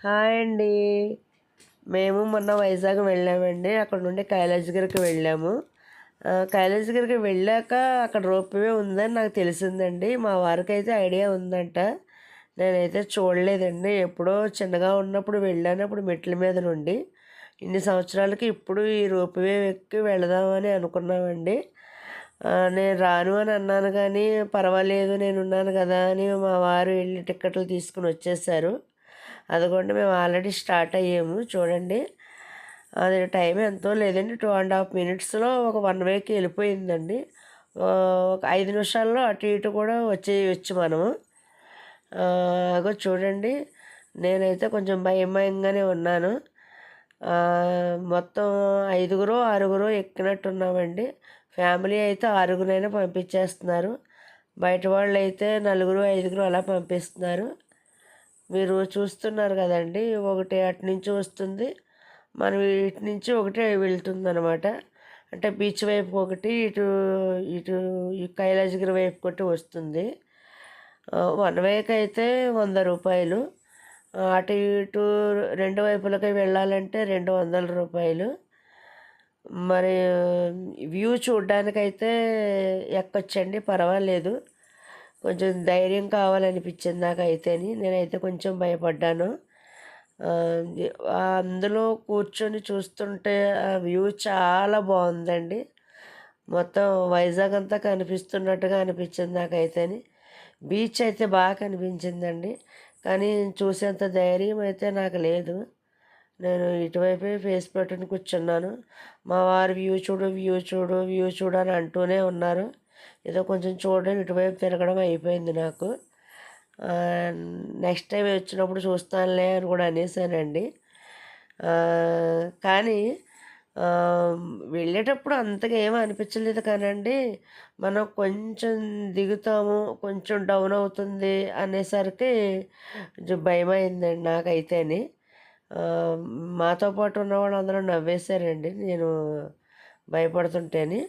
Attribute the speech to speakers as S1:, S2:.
S1: Hi అండి. మేము మొన్న వైజాగ్ వెళ్ళామండి. అక్కడ నుండి కైలాసగిరికి వెళ్ళాము. కైలాసగిరికి వెళ్ళాక అక్కడ రోప్వే ఉందని నాకు తెలిసిందండి. మా వారికి అయితే ఐడియా ఉందంట. నేనైతే చూడలేదండి. ఎప్పుడో చిన్నగా ఉన్నప్పుడు వెళ్ళాను. అప్పుడు మెట్ల మీద నుండి. ఇన్ని సంవత్సరాలకి ఇప్పుడు ఈ రోప్వే ఎక్కి వెళదామని అనుకున్నామండి. నేను రాను అని అన్నాను కానీ పర్వాలేదు నేను ఉన్నాను కదా అని మా వారు వెళ్ళి టిక్కెట్లు తీసుకుని వచ్చేసారు. అదిగోండి మేము ఆల్రెడీ స్టార్ట్ అయ్యాము. చూడండి అది టైం ఎంతో లేదండి. టూ అండ్ హాఫ్ మినిట్స్లో ఒక వన్ వేకి వెళ్ళిపోయిందండి. ఒక ఐదు నిమిషాల్లో అటు ఇటు కూడా వచ్చేయచ్చు మనము. అగో చూడండి నేనైతే కొంచెం భయం భయంగానే ఉన్నాను మొత్తం ఐదుగురు ఆరుగురు ఎక్కినట్టున్నామండి. ఫ్యామిలీ అయితే ఆరుగురైనా పంపించేస్తున్నారు. బయట వాళ్ళు అయితే నలుగురు ఐదుగురు అలా పంపిస్తున్నారు. మీరు చూస్తున్నారు కదండి ఒకటి అటు నుంచి వస్తుంది మనం ఇటు నుంచి ఒకటి వెళ్తుంది అనమాట అంటే బీచ్ వైపు ఒకటి ఇటు ఇటు ఈ కైలాసగిరి వైపు ఒకటి వస్తుంది. వన్ వేకి అయితే వంద రూపాయలు. అటు ఇటు రెండు వైపులకి వెళ్ళాలంటే రెండు వందల రూపాయలు. మరి వ్యూ చూడ్డానికైతే ఎక్కొచ్చండి పర్వాలేదు. కొంచెం ధైర్యం కావాలనిపించింది నాకైతేని. నేనైతే కొంచెం భయపడ్డాను. అందులో కూర్చొని చూస్తుంటే ఆ వ్యూ చాలా బాగుందండి. మొత్తం వైజాగ్ అంతా కనిపిస్తున్నట్టుగా అనిపించింది నాకైతేని. బీచ్ అయితే బాగా కనిపించిందండి. కానీ చూసేంత ధైర్యం అయితే నాకు లేదు. నేను ఇటువైపే ఫేస్ పెట్టుకుని కూర్చున్నాను. మా వారు వ్యూ చూడు వ్యూ చూడు వ్యూ చూడు అని అంటూనే ఉన్నారు. ఏదో కొంచెం చూడడం ఇటువైపు తిరగడం అయిపోయింది నాకు. నెక్స్ట్ టైం వచ్చినప్పుడు చూస్తానులే అని కూడా అనేసానండి. కానీ వెళ్ళేటప్పుడు అంతగా ఏమీ అనిపించలేదు కానండి. మనం కొంచెం దిగుతాము కొంచెం డౌన్ అవుతుంది అనేసరికి భయం అయిందండి నాకైతేని. మాతో పాటు ఉన్న వాళ్ళందరూ నవ్వేశారండి. నేను భయపడుతుంటేని.